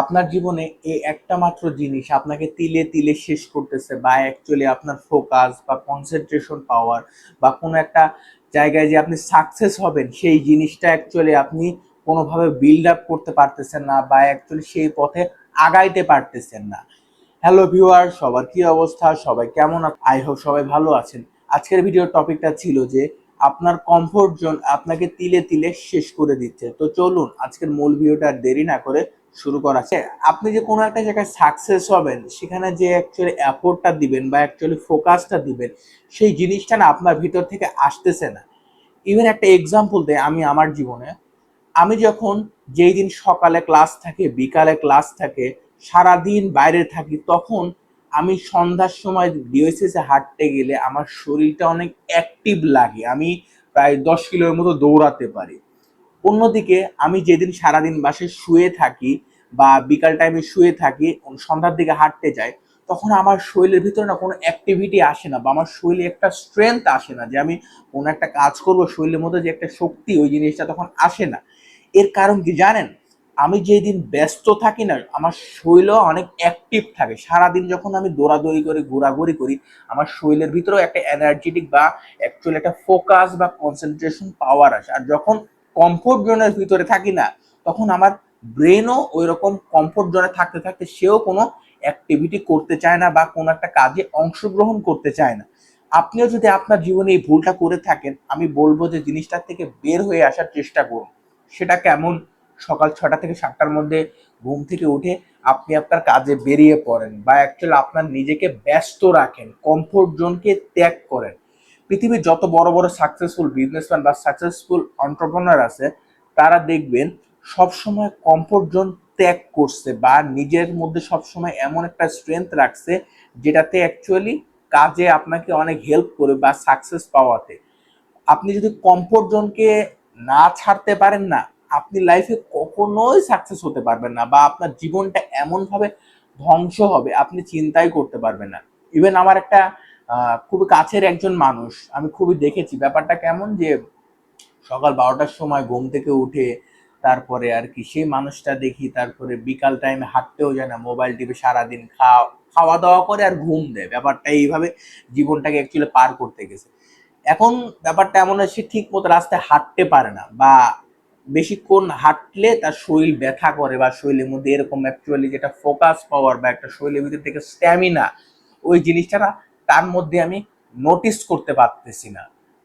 আপনার জীবনে এই একটা মাত্র জিনিস আপনাকে তিলে তিলে শেষ করতেছে বা অ্যাকচুয়ালি আপনার ফোকাস বা কনসেন্ট্রেশন পাওয়ার বা কোনো একটা জায়গায় যে আপনি সাকসেস হবেন, সেই জিনিসটা অ্যাকচুয়ালি আপনি কোনোভাবে বিল্ড আপ করতে পারতেছেন না বা অ্যাকচুয়ালি সেই পথে আগাইতে পারতেছেন না। হ্যালো ভিউয়ার সবার কি অবস্থা? সবাই কেমন আই হোপ সবাই ভালো আছেন। আজকের ভিডিওর টপিকটা ছিল যে আপনার কমফোর্ট জোন আপনাকে তিলে তিলে শেষ করে দিচ্ছে। তো চলুন, আজকের মূল ভিডিওটা দেরি না করে শুরু করা আপনি যে কোনো একটা জায়গায় সাকসেস হবেন, সেখানে যে অ্যাকচুয়ালি অ্যাফোর্টটা দিবেন বা অ্যাকচুয়ালি ফোকাসটা দিবেন, সেই জিনিসটা না আপনার ভিতর থেকে আসতেছে না। ইভেন একটা এক্সাম্পল দেয় আমি আমার জীবনে। আমি যখন যেই দিন সকালে ক্লাস থাকে, বিকালে ক্লাস থাকে, সারাদিন বাইরে থাকি, তখন আমি সন্ধ্যার সময় ডিওএসএসে হাঁটতে গেলে আমার শরীরটা অনেক অ্যাক্টিভ লাগে। আমি প্রায় দশ কিলোর মতো দৌড়াতে পারি। অন্যদিকে আমি যেদিন সারাদিন বাসে শুয়ে থাকি বা বিকাল টাইমে শুয়ে থাকি, সন্ধ্যার দিকে হাঁটতে যাই, তখন আমার শরীরের ভিতরে না কোনো অ্যাক্টিভিটি আসে না বা আমার শরীরে একটা স্ট্রেংথ আসে না যে আমি কোনো একটা কাজ করব, শরীরের মধ্যে যে একটা শক্তি ওই জিনিসটা তখন আসে না। এর কারণ কি জানেন? আমি যেই দিন ব্যস্ত থাকি না, আমার শরীরও অনেক অ্যাক্টিভ থাকে। সারাদিন যখন আমি দৌড়াদৌড়ি করে, ঘোরাঘুরি করি, আমার শরীরের ভিতরেও একটা এনার্জেটিক বা অ্যাকচুয়ালি একটা ফোকাস বা কনসেন্ট্রেশন পাওয়ার আসে। আর যখন কমফোর্ট জোনের ভিতরে থাকি না, তখন আমার ব্রেনও ওই রকম কমফোর্ট জোনে থাকতে থাকতে সেও কোনো অ্যাক্টিভিটি করতে চায় না বা কোনো একটা কাজে অংশগ্রহণ করতে চায় না। আপনিও যদি আপনার জীবনে এই ভুলটা করে থাকেন, আমি বলব যে জিনিসটার থেকে বের হয়ে আসার চেষ্টা করুন। সেটা কেমন? সকাল ছটা থেকে সাতটার মধ্যে ঘুম থেকে উঠে আপনি আপনার কাজে বেরিয়ে পড়েন বা অ্যাকচুয়ালি আপনার নিজেকে ব্যস্ত রাখেন কমফোর্ট জোনকে ত্যাগ করেন। পৃথিবীর যত বড় বড় সাকসেসফুল বিজনেসম্যান বা সাকসেসফুল অন্টারপ্রনার আছে, তারা দেখবেন সবসময় কমফোর্ট জোন ত্যাগ করছে বা নিজের মধ্যে সবসময় এমন একটা স্ট্রেংথ রাখছে যেটাতে অ্যাকচুয়ালি কাজে আপনাকে অনেক হেল্প করে বা সাকসেস পাওয়াতে। আপনি যদি কমফোর্ট জোনকে না ছাড়তে পারেন না, আপনি লাইফে কখনোই সাকসেস হতে পারবেন না বা আপনার জীবনটা এমনভাবে ধ্বংস হবে, আপনি চিন্তাই করতে পারবেন না। ইভেন আমার একটা খুবই কাছের একজন মানুষ, আমি খুবই দেখেছি। ব্যাপারটা কেমন যে সকাল বারোটার সময় ঘুম থেকে উঠে তারপরে আর কি, সেই মানুষটা দেখি তারপরে বিকাল টাইমে হাঁটতেও যায় না মোবাইল টিপে সারাদিন খাওয়া খাওয়া দাওয়া করে আর ঘুম দেয়। ব্যাপারটা এইভাবে জীবনটাকে অ্যাকচুয়ালি পার করতে গেছে। এখন ব্যাপারটা এমন সে ঠিক মতো রাস্তায় হাঁটতে পারে না বা বেশিক্ষণ হাঁটলে তার শরীর ব্যথা করে বা শরীরের মধ্যে এরকম অ্যাকচুয়ালি যেটা ফোকাস পাওয়ার বা একটা শরীরের ভিতর থেকে স্ট্যামিনা ওই জিনিসটা তার মধ্যে আমি নোটিস করতে পারতেছি না।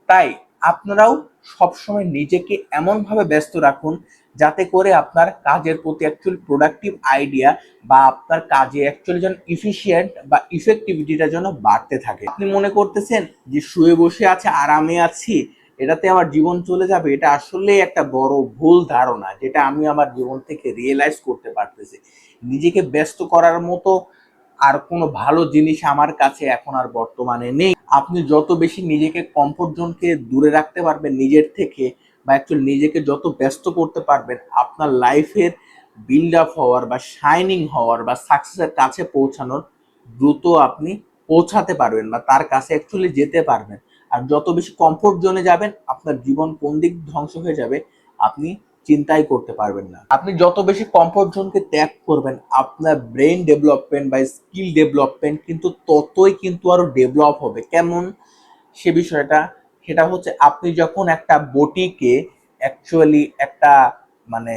তাই আপনারাও সবসময় নিজেকে এমনভাবে ব্যস্ত রাখুন যাতে করে আপনার কাজের প্রতি অ্যাকচুয়ালি প্রোডাক্টিভ আইডিয়া বা আপনার কাজে অ্যাকচুয়ালি যেন ইফিসিয়েন্ট বা ইফেক্টিভিটিটা যেন বাড়তে থাকে। আপনি মনে করতেছেন যে শুয়ে বসে আছে, আরামে আছি, এটাতে আমার জীবন চলে যাবে, এটা আসলে একটা বড় ভুল ধারণা যেটা আমি আমার জীবন থেকে রিয়েলাইজ করতে পারতেছি। নিজেকে ব্যস্ত করার মতো আর কোনো ভালো জিনিস আমার কাছে এখন আর বর্তমানে নেই। আপনি যত বেশি নিজেকে কমফোর্ট জোনকে দূরে রাখতে পারবেন নিজের থেকে বা অ্যাকচুয়ালি নিজেকে যত ব্যস্ত করতে পারবেন, আপনার লাইফের বিল্ড আপ হওয়ার বা শাইনিং হওয়ার বা সাকসেসের কাছে পৌঁছানোর দ্রুত আপনি পৌঁছাতে পারবেন বা তার কাছে অ্যাকচুয়ালি যেতে পারবেন। আর যত বেশি কমফোর্ট জোনে যাবেন, আপনার জীবন কোন দিক ধ্বংস হয়ে যাবে, আপনি চিন্তাই করতে পারবেন না। আপনি যত বেশি কমফোর্ট জোনকে ত্যাগ করবেন, আপনার ব্রেন ডেভেলপমেন্ট বা স্কিল ডেভেলপমেন্ট কিন্তু ততই কিন্তু আরও ডেভেলপ হবে। কেমন? সে বিষয়টা, সেটা হচ্ছে আপনি যখন একটা বটিকে অ্যাকচুয়ালি একটা মানে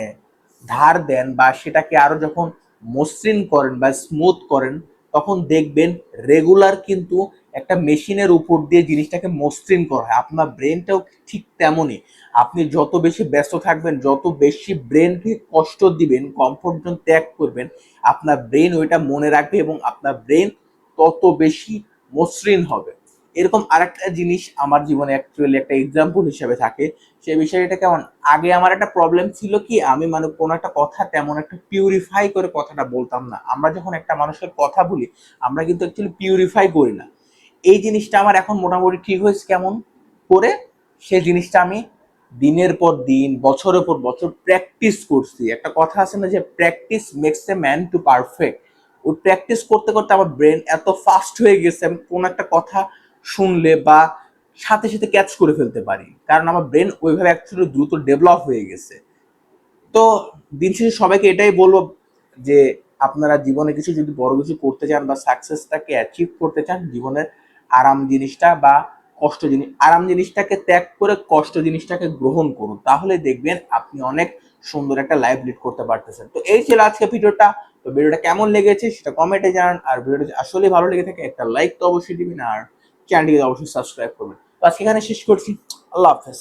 ধার দেন বা সেটাকে আরও যখন মসৃণ করেন বা স্মুথ করেন, তখন দেখবেন রেগুলার কিন্তু একটা মেশিনের উপর দিয়ে জিনিসটাকে মসৃণ করা হয়। আপনার ব্রেনটাও ঠিক তেমনই। আপনি যত বেশি ব্যস্ত থাকবেন, যত বেশি ব্রেনকে কষ্ট দিবেন কমফোর্ট জোন ত্যাগ করবেন, আপনার ব্রেন ওইটা মনে রাখবে এবং আপনার ব্রেন তত বেশি মসৃণ হবে। এরকম আরেকটা জিনিস আমার জীবনে অ্যাকচুয়ালি একটা এক্সাম্পল হিসেবে থাকে। সে বিষয়টা কেমন? আগে আমার একটা প্রবলেম ছিল কি? আমি মানে কোনো একটা কথা তেমন একটা পিউরিফাই করে কথাটা বলতাম না। আমরা যখন একটা মানুষের কথা বলি, আমরা কিন্তু অ্যাকচুয়ালি পিউরিফাই করি না। এই জিনিসটা আমার এখন মোটামুটি ঠিক হয়েছে কেমন করে? সেই জিনিসটা আমি দিনের পর দিন, বছরের পর বছর প্র্যাকটিস করছি। একটা কথা আছে না যে practice makes a man to perfect ওই প্র্যাকটিস করতে করতে আমার ব্রেন এত ফাস্ট হয়ে গেছে, আমি কোনো একটা কথা শুনলে বা সাথে সাথে ক্যাচ করে ফেলতে পারি। কারণ আমার ব্রেন ওইভাবে অ্যাকচুয়ালি দ্রুত ডেভেলপ হয়ে গেছে। তো দিন শেষে সবাইকে এটাই বলব যে, আপনারা জীবনে কিছু যদি বড় কিছু করতে চান বা সাকসেসটাকে অ্যাচিভ করতে চান, জীবনের আরাম জিনিসটা বা কষ্ট জিনিস, আরাম জিনিসটাকে ত্যাগ করে কষ্ট জিনিসটাকে গ্রহণ করুন। তাহলে দেখবেন আপনি অনেক সুন্দর একটা লাইফ লিড করতে পারতেছেন। তো এই ছিল আজকে ভিডিওটা। তো ভিডিওটা কেমন লেগেছে সেটা কমেন্টে জানান। আর ভিডিওটা আসলে ভালো লেগে থাকে, একটা লাইক তো অবশ্যই দিবেন আর চ্যানেলটিকে অবশ্যই সাবস্ক্রাইব করবেন। তো আজকে এখানে শেষ করছি। আল্লাহ হাফেজ।